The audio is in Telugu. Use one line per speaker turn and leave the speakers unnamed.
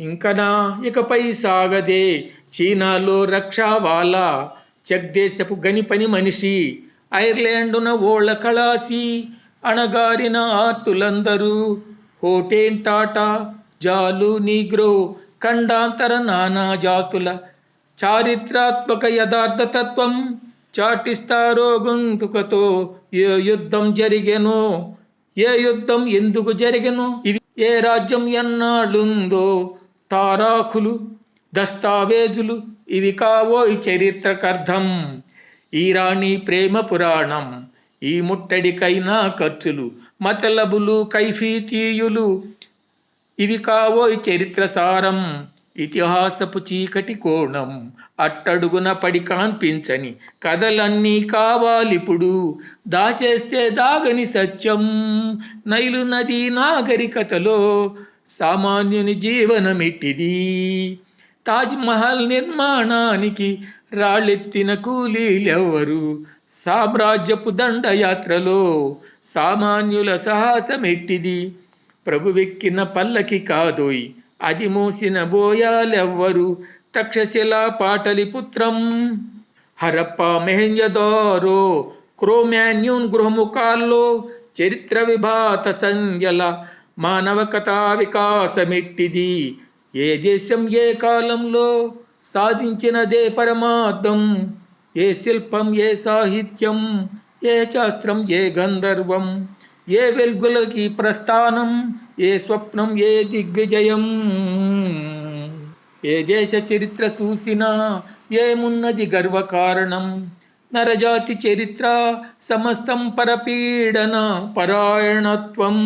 ఇంకనా? ఇకపై సాగదే. చీనాలో రక్షావాలా చెక్ దేశపు గని పని మనిషి. ఐర్లాండున ఓళ్ళ కళాసి. అణగారిన ఆర్తులందరూ. హోటేన్ టాటా జాలు నీగ్రో ఖండాంతర నానా జాతుల. చారిత్రాత్మక యథార్థతత్వం చాటిస్తారో గొంతుకతో ఏ యుద్ధం జరిగెను? ఏ యుద్ధం ఎందుకు జరిగెను? ఇది ఏ రాజ్యం ఎన్నాళ్ళుందో? తారాకులు దస్తావేజులు ఇవి కావో ఈ చరిత్రకర్థం ఈ రాణి ప్రేమ పురాణం ఈ ముట్టడికైనా ఖర్చులు మతలబులు కైఫీతీయులు ఇవి కావో ఈ చరిత్ర సారం ఇతిహాసపు చీకటి కోణం అట్టడుగున పడి కాన్పించని కథలన్నీ కావాలిప్పుడు దాచేస్తే దాగని సత్యం నైలు నది నాగరికతలో సామాన్యుని జీవనమిట్టిది తాజ్ మహల్ నిర్మాణానికి రాళ్ళెత్తిన కూలీలెవ్వరు? సామ్రాజ్యపు దండయాత్రలో సామాన్యుల సాహసమెట్టిది. ప్రభువెక్కిన పల్లకి కాదోయ్ అది మోసిన బోయాలెవ్వరు? తక్షశిలా పాటలిపుత్రం హరప్ప మెహంజదారో క్రోమాన్యూన్ గృహముఖాల్లో చరిత్ర విభాత సంధ్యల మానవ కథా వికాసమెట్టిది ఏ దేశం ఏ కాలంలో సాధించినదే పరమార్థం? ఏ శిల్పం ఏ సాహిత్యం ఏ శాస్త్రం ఏ గంధర్వం? ఏ వెల్గులకి ప్రస్థానం? ఏ స్వప్నం ఏ దిగ్విజయం? ఏ దేశ చరిత్ర చూసినా ఏమున్నది గర్వకారణం? నరజాతి చరిత్ర సమస్తం పరపీడన పరాయణత్వం.